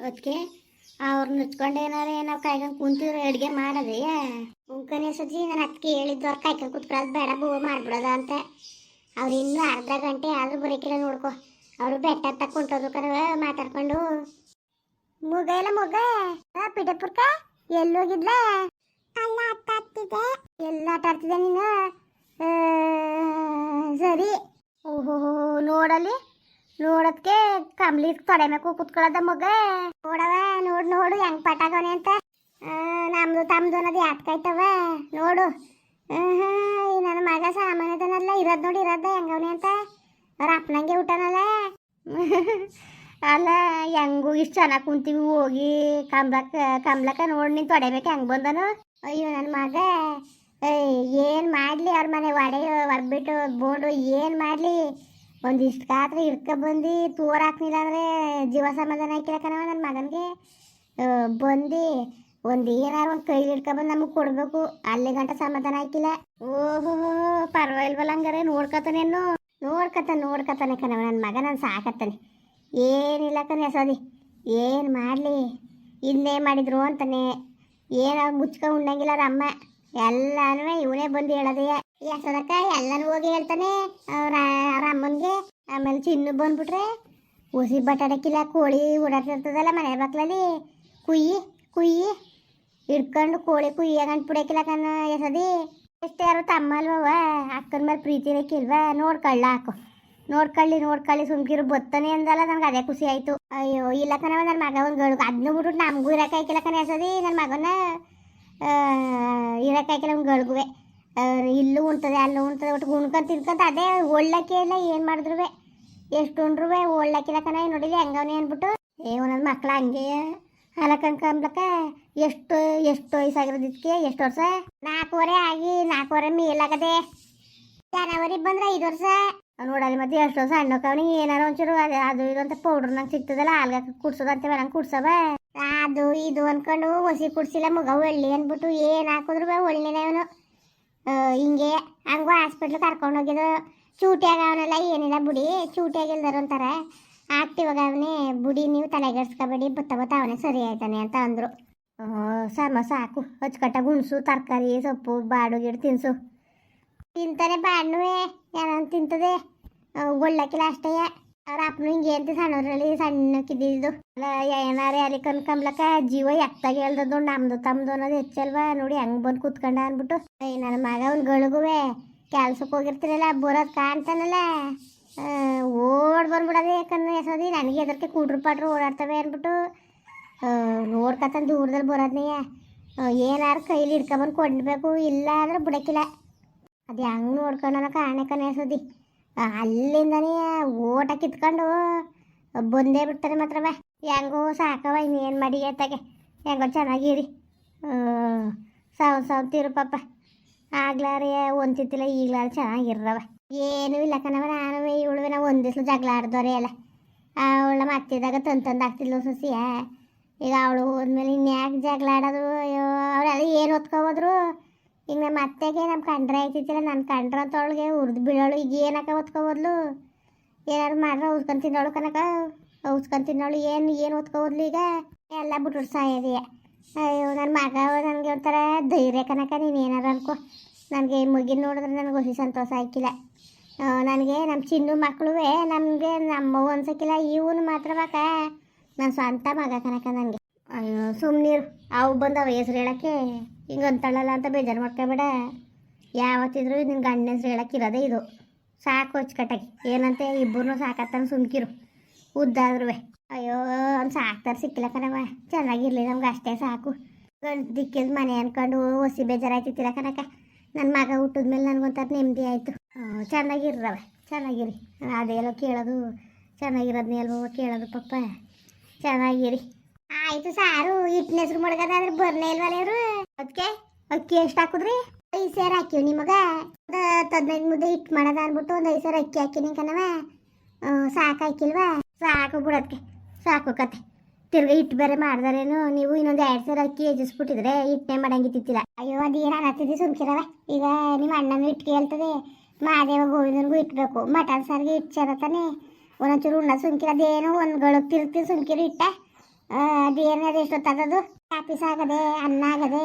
ಅದಕ್ಕೆ ಅವ್ರು ನುಚ್ಕೊಂಡು ಏನಾರ ಏನೋ ಕಾಯ್ಕೊಂಡು ಕುಂತಿದ್ರು ಅಡುಗೆ ಮಾಡೋದೇ. ಮುಂಕನೇ ಸಜ್ಜಿ ನಾನು ಅದಕ್ಕೆ ಹೇಳಿದ್ದು ಅವ್ರು ಕಾಯ್ಕೊಂಡು ಕುತ್ಕೊಳ್ಳೋದು ಬೇಡ ಬೂ ಮಾಡ್ಬಿಡೋದ ಅಂತ. ಅವ್ರು ಇನ್ನೂ ಅರ್ಧ ಗಂಟೆ ಆದರೂ ಬರೋಕಿಲ್ಲ ನೋಡ್ಕೊ. ಅವರು ಬೆಟ್ಟ ತಕ್ಕೊಂಡು ಮಾತಾಡ್ಕೊಂಡು. ಮುಗ ಇಲ್ಲ ಮುಗ? ಪಿಡಪುರ್ಕ ಎಲ್ಲೋಗಿದ್ಲ? ಅಲ್ಲ ಆಟ ಆಡ್ತಿದ್ದೆ ಎಲ್ಲ ಆಟ ಆಡ್ತಿದ್ದೆ ನೀನು? ಸರಿ. ಓಹೋ ನೋಡಲ್ಲಿ. ನೋಡೋದಕ್ಕೆ ಕಂಬ್ಲಿ ತೊಡೆ ಮೇಕು ಕುತ್ಕೊಳ್ಳೋದ ಮಗ. ನೋಡವ ನೋಡು ನೋಡು ಹೆಂಗ್ ಪಟಾಗವನೆ ಅಂತ. ನಮ್ದು ತಮ್ದು ಅನ್ನೋದು ಯಾತ್ಕಾಯ್ತವ ನೋಡು. ನನ್ನ ಮಗ ಸಾಮಾನ್ಯದನಲ್ಲ ಇರೋದ್ ನೋಡಿ ಇರೋದ ಹೆಂಗವನೆ ಅಂತ. ಅವ್ರ ಅಪ್ಪನಂಗೆ ಊಟನಲ್ಲ ಅಲ್ಲ, ಹೆಂಗು ಇಷ್ಟು ಚೆನ್ನಾಗಿ ಕುಂತೀವಿ ಹೋಗಿ. ಕಂಬ್ಲಕ್ಕ ಕಂಬ್ಲಕ್ಕ ನೋಡಿ ನೀನು ತೊಡೆಬೇಕು ಹೆಂಗೆ ಬಂದನು. ಅಯ್ಯೋ ನನ್ನ ಮಗ. ಏನು ಮಾಡಲಿ ಅವ್ರ ಮನೆ ಒಡೆ ಹೊರಬಿಟ್ಟು ಬೋಂಡು ಏನು ಮಾಡಲಿ? ಒಂದಿಷ್ಟು ಕಾತ್ರ ಇರ್ಕ ಬಂದು ತೋರ್ ಹಾಕ್ನಿಲ್ಲ ಅಂದರೆ ಜೀವ ಸಮಾಧಾನ ಹಾಕಿಲ್ಲ ನನ್ನ ಮಗನಿಗೆ. ಬಂದು ಒಂದು ಏನಾರು ಒಂದು ಕೈಲಿ ಹಿಡ್ಕೊಬಂದು ನಮಗೆ ಕೊಡಬೇಕು. ಅಲ್ಲಿ ಗಂಟ ಸಮಾಧಾನ ಹಾಕಿಲ್ಲ. ಓಹೋ, ಪರವಾಗಿಲ್ವಲ್ಲ ಹಂಗಾರೆ ನೋಡ್ಕೊತಾನೇನು ನೋಡ್ಕತಾನೆ ನೋಡ್ಕತಾನೆ ಕಣವ ನನ್ನ ಮಗ, ನಾನು ಸಾಕತ್ತಾನೆ. ಏನಿಲ್ಲ ಕಣೆ ಯಸೋದಿ ಏನು ಮಾಡಲಿ? ಇನ್ನೇ ಮಾಡಿದ್ರು ಅಂತಾನೆ. ಏನಾದ್ರು ಮುಚ್ಕೊಂಡು ಉಣ್ಣಂಗಿಲ್ಲ ಅಮ್ಮ. ಎಲ್ಲಾನು ಇವನೇ ಬಂದು ಹೇಳೋದೇ. ಯಶೋದಕ್ಕ ಎಲ್ಲನೂ ಹೋಗಿ ಹೇಳ್ತಾನೆ. ಅಮ್ಮನಿಗೆ, ಆಮೇಲೆ ಚಿನ್ನು ಬಂದ್ಬಿಟ್ರೆ, ಉಸಿ ಬಟಾಡಕ್ಕಿಲ್ಲ, ಕೋಳಿ ಓಡಾಡ್ತಿರ್ತದಲ್ಲ ಮನೆ ಬಾಕ್ಲಲ್ಲಿ ಕುಯ್ಯಿ ಕುಯ್ಯಿ, ಹಿಡ್ಕೊಂಡು ಕೋಳಿ ಕುಯ್ಯಾಗ ಬಿಡಕ್ಕಿಲ್ಲ ಕಣ ಯಶೋದಿ ಎಷ್ಟು ಯಾರು ತಮ್ಮ ಅಲ್ವವ ಅಕ್ಕನ ಮೇಲೆ ಪ್ರೀತಿ ಇರಕ್ಕಿಲ್ವಾ? ನೋಡ್ಕೊಳ್ಳ ಹಾಕು. ನೋಡ್ಕೊಳ್ಳಿ ನೋಡ್ಕೊಳ್ಳಿ, ಸುಮ್ಕಿರು ಬತ್ತಾನೆ ಅಂದಲ್ಲ, ನನಗೆ ಅದೇ ಖುಷಿ ಆಯ್ತು. ಅಯ್ಯೋ, ಇಲ್ಲ ಕಣ ನನ್ನ ಮಗ ಒಂದು ಅದನ್ನ ಬಿಟ್ಬಿಟ್ಟು ನಮಗೂ ಇರಕ್ಕಾಯ್ಕಿಲ್ಲ ಕಣ ಯಶೋದಿ ನನ್ನ ಮಗನ ಇರಕ್ಕಾಯ್ಕಿಲ್ಲ ಒಂದು ಅವ್ರು ಇಲ್ಲೂ ಉಣ್ತದೆ, ಅಲ್ಲೂ ಉಣ್ತದೆ, ಒಟ್ಟು ಉಣ್ಕೊಂಡು ತಿನ್ಕೊಂತ ಅದೇ ಒಳ್ಳಕ್ಕೆ ಇಲ್ಲ, ಏನು ಮಾಡಿದ್ರು ಎಷ್ಟು ಉಂಡ್ರು ಒಳ್ಳಕ್ಕಿಲ್ಲ ಕಣ, ನೋಡಿಲಿ ಹೆಂಗವನೆ ಅಂದ್ಬಿಟ್ಟು. ಏ, ಒಂದೊಂದು ಮಕ್ಳು ಹಂಗೆ. ಹಲಕಂಕಂಬ್ಲಕ್ಕ ಎಷ್ಟು ಎಷ್ಟು ವಯಸ್ಸಾಗಿರೋದಕ್ಕೆ ಎಷ್ಟು ವರ್ಷ? ನಾಲ್ಕೂವರೆ ಆಗಿ ನಾಲ್ಕೂವರೆ ಮೇಲಾಗದೆ. ಜನವರಿ ಬಂದ್ರೆ ಐದು ವರ್ಷ. ನೋಡಲ್ಲಿ ಮತ್ತೆ ಎಷ್ಟು ವರ್ಷ ಹಣ್ಣಕ್ಕವನಿಗೆ ಏನಾರ ಒಂಚೂರು ಅದು ಇದು ಅಂತ ಪೌಡ್ರ್ ನಂಗೆ ಸಿಗ್ತದಲ್ಲ ಹಾಲ್ಗ ಕುಡ್ಸೋದಂತೆ ನಂಗೆ ಕುಡ್ಸವ ಅದು ಇದು ಅನ್ಕೊಂಡು ಹೊಸಿ ಕುಡ್ಸಿಲ್ಲ ಮಗ ಒಳ್ಳೆ ಅಂದ್ಬಿಟ್ಟು ಏನು ಹಾಕಿದ್ರು ಒಳ್ಳೆನೇ ಅವನು. ಹಿಂಗೆ ಹಂಗೂ ಕರ್ಕೊಂಡು ಹೋಗಿದ್ದು. ಚೂಟಿಯಾಗ ಅವನೆಲ್ಲ, ಏನಿಲ್ಲ ಬುಡಿ ಚೂಟಿಯಾಗಿಲ್ದರು ಅಂತಾರೆ. ಆಗ್ತಿವಾಗ ಅವನೇ, ಬುಡಿ, ನೀವು ತಲೆಗೆಡ್ಸ್ಕೊಬೇಡಿ ಬತ್ತ ಬತ್ತ ಅವನೇ ಸರಿ ಆಯ್ತಾನೆ ಅಂತ ಅಂದರು. ಸಮ ಸಾಕು, ಅಚ್ಚುಕಟ್ಟಾಗಿ ಗುಣಸು ತರಕಾರಿ, ಸೊಪ್ಪು, ಬಾಡು ಗಿಡ ತಿನ್ಸು. ತಿಂತಾನೆ ಬಾಡ್ನುವೆ ಯಾರು ತಿಂತದೆ? ಒಳ್ಳಕ್ಕಿಲ್ಲ ಅಷ್ಟೇ. ಅವ್ರ ಹಿಂಗೆ ಅಂತ ಸಣ್ಣವ್ರಲ್ಲಿ ಸಣ್ಣಕ್ಕಿದ್ದಿದ್ದು. ಅಲ್ಲ, ಏನಾರ ಅಲ್ಲಿ ಕನ್ಕಂಬ್ಲಕ್ಕ, ಜೀವ ಎತ್ತಾಗಿ ಹೇಳ್ದದ್ದು ನಮ್ದು ತಮ್ಮದು ಅನ್ನೋದು ಹೆಚ್ಚಲ್ವಾ? ನೋಡಿ ಹೆಂಗ್ ಬಂದು ಕೂತ್ಕೊಂಡ ಅಂದ್ಬಿಟ್ಟು ಏ ನನ್ನ ಮಗ ಒಂದು ಗಳಿಗುವೆ ಕೆಲ್ಸಕ್ಕೆ ಹೋಗಿರ್ತೀರಲ್ಲ, ಬರೋದು ಕಾಣ್ತಾನಲ್ಲ. ಓಡ್ ಬಂದ್ಬಿಡೋದು ಯಾಕಂದ್ರೆ ಎಸೋದಿ, ನನಗೆ ಎದಕ್ಕೆ ಕೂಡ್ರು ಪಾಟ್ರು ಓಡಾಡ್ತವೆ ಅಂದ್ಬಿಟ್ಟು ನೋಡ್ಕತ್ತಾನ ದೂರದಲ್ಲಿ ಬರೋದ್ನೇ. ಏನಾರು ಕೈಲಿ ಹಿಡ್ಕೊಂಬಂದು ಕೊಡ್ಬೇಕು ಇಲ್ಲ ಅಂದ್ರೆ ಬಿಡಕ್ಕಿಲ್ಲ ಅದು ಹೆಂಗೆ ನೋಡ್ಕೊಂಡು ಕಾಣೆ ಕನೆಸೋದಿ ಅಲ್ಲಿಂದನೇ ಓಟ ಕಿತ್ಕೊಂಡು ಬಂದೇ ಬಿಡ್ತಾರೆ ಮಾತ್ರವ ಹೆಂಗೋ ಸಾಕವ ಇನ್ನೇನು ಮಾಡಿ ಎತ್ತಾಗೆ. ಹೆಂಗೋ ಚೆನ್ನಾಗಿರಿ. ಸಾವ್ ಸಾವ್ ತಿರು ಪಾಪ. ಆಗ್ಲಾರೆ ಒಂತಿತ್ತಿಲ್ಲ ಈಗ್ಲಾರ ಚೆನ್ನಾಗಿರ್ರವ ಏನೂ ಇಲ್ಲ ಕಣವ ನಾನು ಇವಳುವೆ ನಾವು ಒಂದು ದಿವ್ಸ ಜಗಳ ಆಡ್ದವ್ರೆ ಎಲ್ಲ ಅವಳ ಮತ್ತಿದಾಗ ತಂದು ತಂದು ಸಸಿಯ. ಈಗ ಅವಳು ಹೋದ್ಮೇಲೆ ಇನ್ಯಾಕೆ ಜಗಳ ಆಡೋದು? ಅವರೆಲ್ಲ ಏನು ಹೊತ್ಕೋಬೋದ್ರು ಈಗ ನಮ್ಮ ಅತ್ತೆಗೆ, ನಮ್ಮ ಕಂಡ್ರೆ ಆಯ್ತಿತ್ತಿಲ್ಲ ನನ್ನ ಕಂಡ್ರ ತೊಳಗೆ ಉರಿದು ಬೀಳೋಳು. ಈಗ ಏನಕ್ಕ ಓದ್ಕೊಬೋದ್ಲು ಏನಾರು ಮಾಡ್ರೆ ಉಸ್ಕೊಂಡು ತಿನ್ನೋಳು ಕನಕ. ಉಸ್ಕೊಂಡು ತಿನ್ನೋಳು ಏನು ಏನು ಓದ್ಕೊಬೋದ್ಲು ಈಗ? ಎಲ್ಲ ಬಿಟ್ಬಿಟ್ಟು ಸಾಯೋದಿಯ ಅಯ್ಯೋ ನನ್ನ ಮಗ ನನಗೆ ಒಂಥರ ಧೈರ್ಯ ಕನಕ, ನೀನು ಏನಾರು ಅನ್ಕೋ. ನನಗೆ ಮುಗಿನ ನೋಡಿದ್ರೆ ನನಗೆ ಹೊಸಿ ಸಂತೋಷ ಆಯ್ಕಿಲ್ಲ ನನಗೆ ನಮ್ಮ ಚಿನ್ನು ಮಕ್ಕಳುವೆ ನಮಗೆ ನಮ್ಮ ಅನ್ಸಕ್ಕಿಲ್ಲ, ಇವನು ಮಾತ್ರ ಮಕ ನನ್ನ ಸ್ವಂತ ಮಗ ಕನಕ ನನಗೆ. ಅಯ್ಯೋ ಸುಮ್ಮನೀರು ಅವು ಬಂದವ ಹೆಸ್ರು ಹೇಳಕ್ಕೆ ಹಿಂಗೆ ಅಂತಳಲ್ಲ ಅಂತ ಬೇಜಾರು ಮಾಡ್ಕೊಬೇಡ. ಯಾವತ್ತಿದ್ರು ನಿನ್ನ ಗಂಡನ ಹೆಸ್ರು ಹೇಳಕ್ಕೆ ಇರೋದೇ ಇದು. ಸಾಕು ಅಚ್ಚುಕಟ್ಟಾಗಿ. ಏನಂತೆ? ಇಬ್ಬರನ್ನೂ ಸಾಕತ್ತಾನ ಸುಮ್ಕಿರು. ಉದ್ದಾದ್ರೂ ಅಯ್ಯೋ, ಅವ್ನು ಸಾಕ್ತಾರೆ ಸಿಕ್ಕಿಲ್ಲ ಕಣವ ಚೆನ್ನಾಗಿರಲಿ ನಮ್ಗೆ ಅಷ್ಟೇ ಸಾಕು. ಗಂಡು ದಿಕ್ಕಿದ ಮನೆ ಅನ್ಕೊಂಡು ಹೊಸಿ ಬೇಜಾರಾಯ್ತಿತ್ತಿಲ್ಲ ಕನಕ ನನ್ನ ಮಗ ಹುಟ್ಟಿದ್ಮೇಲೆ ನನಗೊಂಥರ ನೆಮ್ಮದಿ ಆಯಿತು. ಚೆನ್ನಾಗಿರ್ರವ ಚೆನ್ನಾಗಿರಿ. ಅದೇನೋ ಕೇಳೋದು. ಚೆನ್ನಾಗಿರೋದನ್ನೇ ಅಲ್ವೋ ಕೇಳೋದು ಪಪ್ಪ ಚೆನ್ನಾಗಿರಿ. ಆಯ್ತು ಸಾರು, ಹಿಟ್ಟಿನ ಹೆಸ್ರು ಮಡಗದಾದ್ರೆ ಬರ್ನೇ ಇಲ್ವಲ್ಲ ಇವರು? ಅದಕ್ಕೆ ಅಕ್ಕಿ ಎಷ್ಟು ಹಾಕುದ್ರಿ? ಐದು ಸೇರು ಹಾಕಿವ್ ನಿಮಗ. ಒಂದು ಹದಿನೈದು ಮುದ್ದೆ ಹಿಟ್ಟು ಮಾಡೋದ ಅಂದ್ಬಿಟ್ಟು ಒಂದು ಐದು ಸೇರು ಅಕ್ಕಿ ಹಾಕಿನಿ ಕಣವ ಸಾಕು ಹಾಕಿಲ್ವಾ? ಸಾಕು ಬಿಡೋದಕ್ಕೆ ಸಾಕು ಕತೆ. ತಿರ್ಗಿ ಹಿಟ್ಟು ಬೇರೆ ಮಾಡ್ದಾರೇನು? ನೀವು ಇನ್ನೊಂದು ಎರಡು ಸಾವಿರ ಅಕ್ಕಿ ಹೆಚ್ಚಿಸ್ಬಿಟ್ಟಿದ್ರೆ ಹಿಟ್ಟನೆ ಮಾಡಂಗಿತ್ತಿಲ್ಲ ಅಯ್ಯೋ ಅದೇನು ಅನ್ನತ್ತಿದ್ದೆ ಸುಮ್ಕಿರವ ಈಗ ನಿಮ್ಮ ಅಣ್ಣನ ಇಟ್ಟಿಗೆ ಕೇಳ್ತದೆ ಮಾದೇವ ಗೋವಿಂದನಿಗೂ ಇಟ್ಬೇಕು ಮಟನ್ ಸಾರಿಗೆ ಇಟ್ಟು ಸೇರತಾನೆ ಒಂದೊಂಚೂರು ಉಣ್ಣ ಸುಮ್ಕಿರ. ಅದೇನೋ ಒಂದು ಗಳಕ್ಕೆ ತಿರ್ತಿ ಸುಮ್ಕಿರು ಇಟ್ಟ ಎಷ್ಟು ಎಷ್ಟೊತ್ತದದು ಆಫೀಸ್ ಆಗದೆ ಅನ್ನ ಆಗದೆ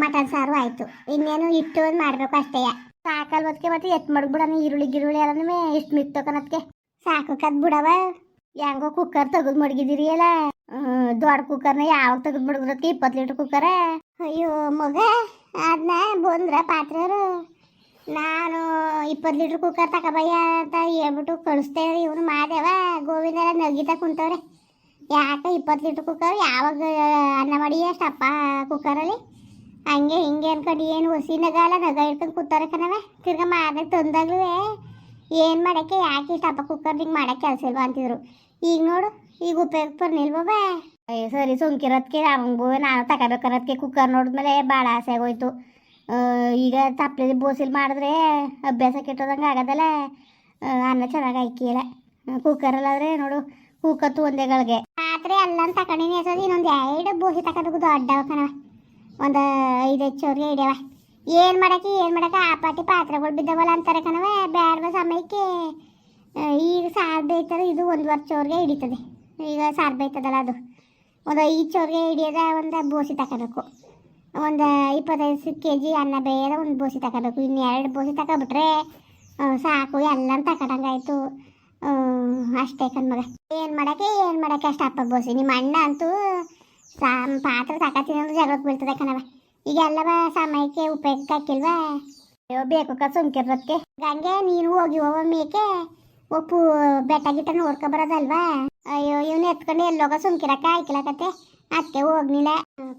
ಮಟನ್ ಸಾರು ಆಯ್ತು. ಇನ್ನೇನು ಇಟ್ಟು ಒಂದು ಮಾಡ್ಬೇಕು ಅಷ್ಟೇ. ಸಾಕಲ್ ಬದ್ಕೆ ಮತ್ತೆ ಎತ್ ಮಡ್ಬಿಡಣ ಈರುಳ್ಳಿ ಗಿರುಳ್ಳಿ ಎಲ್ಲನೂ ಎಷ್ಟು ಮಿತ್ತೋಕನತ್ಗೆ ಸಾಕು ಕದ್ ಬಿಡವ. ಹೆಂಗೋ ಕುಕ್ಕರ್ ತೆಗೆದು ಮಡಗಿದಿರಿ ಅಲ್ಲ. ದೊಡ್ಡ ಕುಕ್ಕರ್ನ ಯಾವಾಗ ತೆಗೆದು ಮಡಗಿರೋದಕ್ಕೆ ಇಪ್ಪತ್ತು ಲೀಟ್ರ್ ಕುಕ್ಕರ ಅಯ್ಯೋ ಮಗ ಅದನ್ನ ಬಂದ್ರ ಪಾತ್ರೆಯವರು. ನಾನು ಇಪ್ಪತ್ತು ಲೀಟ್ರ್ ಕುಕ್ಕರ್ ತಗೋಬಯ್ಯ ಅಂತ ಹೇಳ್ಬಿಟ್ಟು ಕಳಿಸ್ತೇವೆ ಇವನು ಮಾದೇವ ಗೋವಿಂದ ನಗಿತಾ ಕುಂತವ್ರೆ. ಯಾಕೆ ಇಪ್ಪತ್ತು ಲೀಟ್ರ್ ಕುಕ್ಕರ್ ಯಾವಾಗ ಅನ್ನ ಮಾಡಿ ಅಷ್ಟಪ್ಪ ಕುಕ್ಕರಲ್ಲಿ ಹಂಗೆ ಹಿಂಗೆ ಅನ್ಕೊಂಡು ಏನು ಹೊಸಿ ನಗಲ್ಲ ನಗ ಹಿಡ್ಕೊಂಡು ಕೂತಾರೆ ಕಣವೆ ತಿರ್ಗಾ ಮಾರನೇ ತಂದಾಗ್ಲೂ ಏನು ಮಾಡೋಕ್ಕೆ, ಯಾಕೆ ಇಷ್ಟಪ್ಪ ಕುಕ್ಕರ್ ಹಿಂಗೆ ಮಾಡೋಕ್ಕೆ ಕೆಲಸ ಇಲ್ವಾ ಅಂತಿದ್ರು. ಈಗ ನೋಡು, ಈಗ ಉಪಯೋಗ ಬರ್ನಿಲ್ವ ಅಯ್ಯೋ ಸರಿ ಸುಮ್ಕಿರೋದಕ್ಕೆ ಅವಂಗು ನಾನು ತಗೋಬೇಕನ್ನೋದಕ್ಕೆ ಕುಕ್ಕರ್ ನೋಡಿದ್ಮೇಲೆ ಭಾಳ ಆಸೆ ಆಗೋಯ್ತು. ಈಗ ತಪ್ಪಲಿ ಬೋಸಿಲ್ ಮಾಡಿದ್ರೆ ಅಭ್ಯಾಸ ಕೆಟ್ಟೋದಂಗೆ ಆಗೋದಲ್ಲ? ಅನ್ನ ಚೆನ್ನಾಗಿ ಹಾಕಿಲ್ಲ ಕುಕ್ಕರಲ್ಲಾದ್ರೆ ನೋಡು ಕೂಕತ್ತು ಒಂದೇಗಳಿಗೆ ಪಾತ್ರೆ ಅಲ್ಲಂತ ತಗೊಂಡಿನಿ ಅನ್ಸೋದು ಇನ್ನೊಂದು ಎರಡು ಬೂಸಿ ತಗೋದು ದೊಡ್ಡವ ಕಣವ ಒಂದು ಐದು ಚೋರಿ ಹಿಡ್ಯವ ಏನು ಮಾಡಕ್ಕೆ ಏನು ಮಾಡಕ್ಕೆ ಆ ಪಾಟಿ ಪಾತ್ರೆಗಳು ಬಿದ್ದವಲ್ಲ ಅಂತಾರೆ ಕಣವ ಬೇಡ ಸಮಯಕ್ಕೆ. ಈಗ ಸಾರು ಬೇಯ್ತದೆ, ಇದು ಒಂದು ವರ್ಷವ್ರಿಗೆ ಹಿಡಿತದೆ. ಈಗ ಸಾರು ಬೇಯ್ತದಲ್ಲ ಅದು. ಒಂದು ಐದು ಚೋರಿಗೆ ಹಿಡಿಯೋದ ಒಂದು ಬೋಸಿ ತಗೋಬೇಕು ಒಂದು ಇಪ್ಪತ್ತೈದು ಕೆ ಜಿ ಅನ್ನ ಬೇಯದ ಒಂದು ಬೋಸಿ ತಗೋಬೇಕು ಇನ್ನೆರಡು ಬೂಸಿ ಬೋಸಿ ತಗೊಬಿಟ್ರೆ ಸಾಕು. ಎಲ್ಲ ತಗೊಂಡಂಗಾಯ್ತು ಅಷ್ಟೇ ಕಣ್ಮಗ ಏನು ಮಾಡಕ್ಕೆ ಏನು ಮಾಡಕ್ಕೆ ಅಷ್ಟು ಅಪ್ಪ ಬೋಸಿ. ನಿಮ್ಮ ಅಣ್ಣ ಅಂತೂ ಸಾಮ್ ಪಾತ್ರ ಅಂದ್ರೆ ಜಗಳಕ್ಕೆ ಬೀಳ್ತದೆ ಕಣವ ಈಗ ಎಲ್ಲವ ಸಮಯಕ್ಕೆ ಉಪಯೋಗಕ್ಕೆ ಹಾಕಿಲ್ವಾ? ಅಯ್ಯೋ, ಬೇಕು ಕ ಸುಮ್ಕಿರೋದಕ್ಕೆ. ಗಂಗೆ, ನೀನು ಹೋಗಿ ಹೋಗೋ ಮೇಕೆ. ಒಪ್ಪು ಬೆಟ್ಟ ಗಿಟ್ಟ ನೋಡ್ಕೊಬರೋದಲ್ವಾ ಅಯ್ಯೋ, ಇವನು ಎತ್ಕೊಂಡು ಎಲ್ಲೋಗ ಸುಮ್ಕಿರಕ್ಕ, ಆಯ್ಕಿಲಕತ್ತೆ. ಅದಕ್ಕೆ ಹೋಗ್ನಿಲ್ಲ.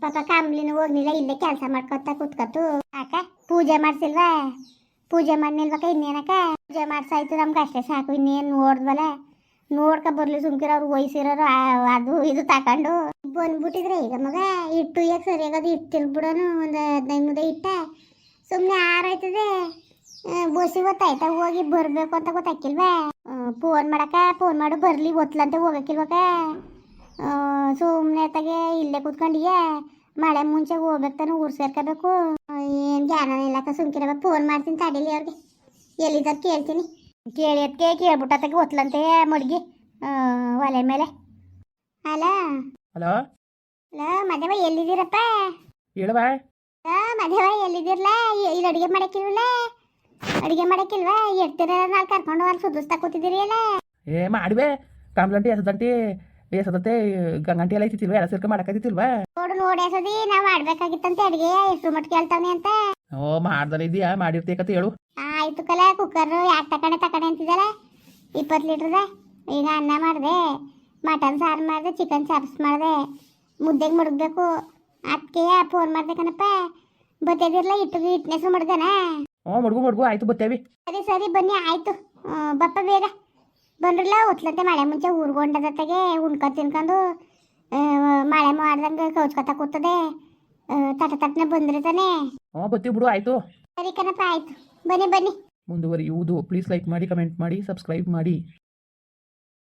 ಪಾಪ ಕಾಮ್ಲಿನೂ ಹೋಗ್ನಿಲ್ಲ, ಇಲ್ಲೇ ಕೆಲಸ ಮಾಡ್ಕೊತ ಕೂತ್ಕತ್ತು. ಅಕ್ಕ, ಪೂಜೆ ಮಾಡ್ಸಿಲ್ವಾ? ಪೂಜೆ ಮಾಡ್ನಿಲ್ವಕ್ಕ ಇನ್ನೇನಕ ಪೂಜೆ ಮಾಡ್ಸಾಯ್ತು ನಮ್ಗೆ ಅಷ್ಟೇ ಸಾಕು, ಇನ್ನೇನು ನೋಡ್ದಲೆ ನೋಡ್ಕ ಬರ್ಲಿ ಸುಮ್ಕಿರೋರು ವಯಸ್ಸಿರೋರು ಅದು ಇದು ತಕೊಂಡು. ಬಂದ್ಬಿಟ್ಟಿದ್ರೆ ಈಗ ಮಗ, ಇಟ್ಟು ಈಗ ಸರಿಯಾಗದು ಇಟ್ಟು ತಿಳ್ಬಿಡೋನು ಒಂದು ಹದಿನೈದು ಮುದ್ದೆ ಇಟ್ಟ. ಸುಮ್ಮನೆ ಆರಾಯ್ತದೆ. ಬೋಸಿ ಗೊತ್ತಾಯ್ತ ಹೋಗಿ ಬರಬೇಕು ಅಂತ ಗೊತ್ತಾಕಿಲ್ವಾ? ಫೋನ್ ಮಾಡಕ ಫೋನ್ ಮಾಡು, ಬರಲಿ, ಒತ್ಲಂತ ಹೋಗಕ್ಕಿಲ್ವಕ್ಕ ಸುಮ್ಮನೆ ತಗೆ ಇಲ್ಲೇ ಕೂತ್ಕೊಂಡಿಯ? ಮಳೆ ಮುಂಚೆ ಹೋಗ್ಬೇಕು ತಾನೆ ಊರು ಸೇರ್ಕೋಬೇಕು. ಏನು ಜ್ಞಾನ ಇಲ್ಲಕ್ಕ ಸುಮ್ಕಿರಬೇಕು. ಫೋನ್ ಮಾಡ್ತೀನಿ ತಡೀಲಿ ಅವ್ರಿಗೆ. ಎಲ್ಲಿದ್ದಾರೆ ಕೇಳ್ತೀನಿ. ಕೇಳಿ ಅದಕ್ಕೆ ಕೇಳ್ಬಿಟ್ಟತ್ತಾಗೆ ಒತ್ಲಂತೆ ಮಡ್ಗಿ ಒಲೆ ಮೇಲೆ. Hello hello. ಹಲೋ ಮದುವೆ ಎಲ್ಲಿದ್ದೀರಪ್ಪ? ಹೇಳುವ ಮದುವೆ ಎಲ್ಲಿದ್ದೀರಲ್ಲ ಇಲ್ಲಿ ಅಡುಗೆ ಮಾಡಕ್ಕಿಲ್ವಲ್ಲ? ಅಡುಗೆ ಮಾಡಕ್ಕಿಲ್ವಾ? ಎಡ್ತೀರ ನಾಲ್ ಕರ್ಕೊಂಡು ಅಲ್ಲಿ ಸುಧಿಸ್ತಾ ಕೂತಿದ್ದೀರಿ ಅಲ್ಲ? ಏ ಮಾಡಿವೆ. ಕಾಮ್ಲಂಟಿ ಎಸದಂಟಿ ಎಸದತ್ತೆ ಗಂಗಂಟಿ ಎಲ್ಲ ಐತಿಲ್ವ ಎಲ್ಲ ಸೇರ್ಕ ಮಾಡಕತ್ತಿಲ್ವಾ ನೋಡು ನೋಡಿ ಸದಿ ನಾವು ಮಾಡ್ಬೇಕಾಗಿತ್ತಂತ ಅಡಿಗೆ ಎಷ್ಟು ಮಟ್ ಕೇಳ್ತಾನೆ ಅಂತ. ಓ ಮಾಡ್ದಲ್ಲ ಇದೆಯಾ ಮಾಡಿರ್ತೀಕತ್ತ ಹೇಳು. ಆಯ್ತು ಕಲೆ ಕುಕ್ಕರ್ ಯಾಕೆ ತಕಣೆ ತಕಣೆ ಅಂತಿದ್ದಲ್ಲ? ಇಪ್ಪತ್ತು ಲೀಟ್ರದ? ಈಗ ಅನ್ನ ಮಾಡಿದೆ ಮಟನ್ ಸಾರು ಮಾಡಿದೆ ಚಿಕನ್ ಚಾಪ್ಸ್ ಮಾಡಿದೆ. ಮುದ್ದೆಗೆ ಮಡಗಬೇಕು. ಅದಕ್ಕೆ ಫೋನ್ ಮಾಡ್ಬೇಕನಪ್ಪ ಕಣಪ್ಪ. ಬತ್ತಿದಿರಲ್ಲ ಇಟ್ಟು ಇಟ್ನೆಸ್ ಮಾಡ್ದನ. ಓ ಮಡ್ಗು ಮಡ್ಗು ಆಯ್ತು ಬತ್ತೇವಿ. ಸರಿ ಸರಿ ಬನ್ನಿ ಆಯ್ತು. ಬಪ್ಪ ಬೇಗ. ಬಂದ್ರಲ್ಲ ಒತ್ಲಂತೆ ಮಳೆ ಮುಂಚೆ ಊರ್ಗೊಂಡದತ್ತಾಗೆ ಉಣ್ಕ ತಿನ್ಕೊಂಡು ಮಳೆ ಮಾಡ್ದಂಗೆ ಕೌಚ್ಕೊತ ಕೂತದೆ. ತಟ ತಟ್ಟನೆ ಬಂದ್ರೆ ತಾನೆ. ಹ್ಞೂ ಬತ್ತಿ ಬಿಡು ಆಯ್ತು. ಸರಿ ಕಣಪ್ಪ ಆಯ್ತು. ಬನ್ನಿ ಬನ್ನಿ. ಮುಂದುವರಿಯುವುದು. ಪ್ಲೀಸ್ ಲೈಕ್ ಮಾಡಿ ಕಮೆಂಟ್ ಮಾಡಿ ಸಬ್ಸ್ಕ್ರೈಬ್ ಮಾಡಿ.